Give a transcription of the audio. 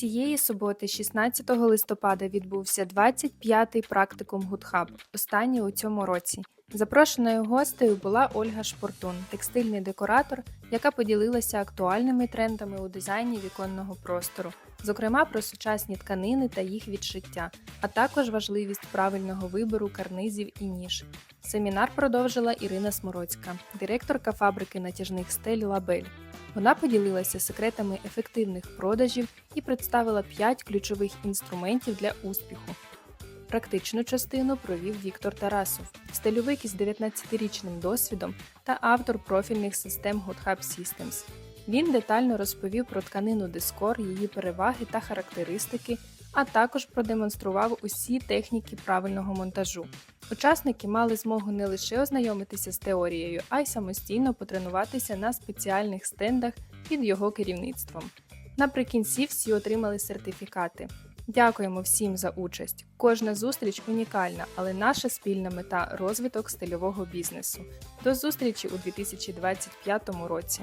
Цієї суботи, 16 листопада, відбувся 25-й практикум Гудхаб, останній у цьому році. Запрошеною гостею була Ольга Шпортун, текстильний декоратор, яка поділилася актуальними трендами у дизайні віконного простору, зокрема про сучасні тканини та їх відшиття, а також важливість правильного вибору карнизів і ніж. Семінар продовжила Ірина Смороцька, директорка фабрики натяжних стель Лабель. Вона поділилася секретами ефективних продажів і представила 5 ключових інструментів для успіху. Практичну частину провів Віктор Тарасов, стильовик із 19-річним досвідом та автор профільних систем GoodHub Systems. Він детально розповів про тканину Дискор, її переваги та характеристики, а також продемонстрував усі техніки правильного монтажу. Учасники мали змогу не лише ознайомитися з теорією, а й самостійно потренуватися на спеціальних стендах під його керівництвом. Наприкінці всі отримали сертифікати. Дякуємо всім за участь. Кожна зустріч унікальна, але наша спільна мета розвиток стильового бізнесу. До зустрічі у 2025 році.